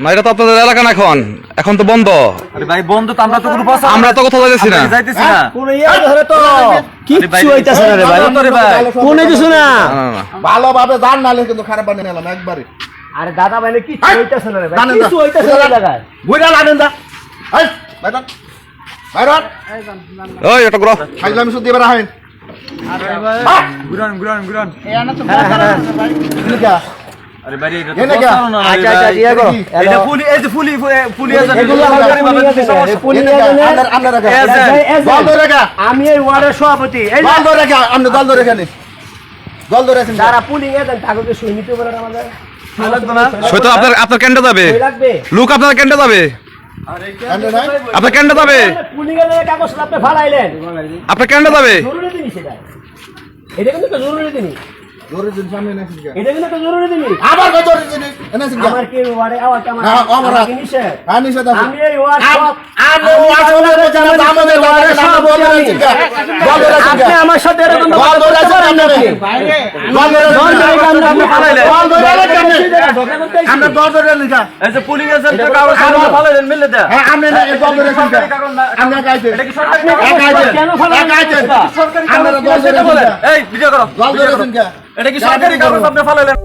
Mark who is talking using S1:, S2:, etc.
S1: না এটা তো আপনাদের এলাকা না এখন। এখন তো বন্ধ।
S2: আরে ভাই বন্ধু তো আমরা তো কোনো পয়সা
S1: আমরা তো কোথাও যাইতেছি না।
S2: যাইতেছি না।
S3: কোন ইয়ে ধরে তো? কিচ্ছু হইতাছে না রে ভাই।
S2: ভালো তো ভাই।
S3: কোনে কিছু না।
S1: না, না, না।
S4: ভালোভাবে জান নালে কিন্তু খারাপ বানিয়ে নিলাম একবারে।
S3: আরে দাদা ভাই কিচ্ছু হইতাছে না রে ভাই। কিচ্ছু হইতাছে না জায়গায়
S4: বুঝা লাগেন দা এই বাইরান বাইরান
S1: ওই এটা গ্রহ
S4: খাইলাম শুধু এবার আহেন।
S2: ঘুরান ঘুরান ঘুরান।
S4: এদিকে
S2: আরে ভাই এটা তো না
S3: আচ্ছা আচ্ছা। ইয়ে
S2: এটা ফুলি এই ফুলি ফুলি আছে।
S4: আপনার রেখা।
S3: আমি এই ওয়ার্ডের সভাপতি। এই
S4: জল ধরে রেখা আপনি জল ধরে রেখা নি। ধরে আছেন
S3: যারা পুলিং এজেন্ট তাকে সই নিতে বলেন আমাদের।
S2: সই লাগবে না?
S1: সই তো আপনার আপনার কেন্দ্রে যাবে? লোক আপনার কেন্দ্রে যাবে? আপনার কেন্দ্রে যাবে?
S3: পুলিং এর কাগজ আপনি ফালাইলেন।
S1: আপনার কেন্দ্রে যাবে?
S3: জরুরি জিনিস এটা। এটা কিন্তু জরুরি জিনিস। এটা কিন্তু একটা জরুরি জিনিস।
S4: আবার কত
S3: আমার কি আওয়াজ কি আমি এই
S4: আম জানা আমাদের বলে।
S3: আপনি সাথে এরকম
S4: আপনি
S3: আপনি।
S4: জল আমরা লিখা
S2: এই যে পুলিং কাগজ মিলে
S4: হ্যাঁ না এই আমরা গাইতে
S2: কি সরকারি কাগজ?
S3: কেন?
S4: গাইতে
S2: সরকারি কাগজ? এই ভিডিও করো এটা কি সরকারি কাগজ আপনি ফালাইলেন?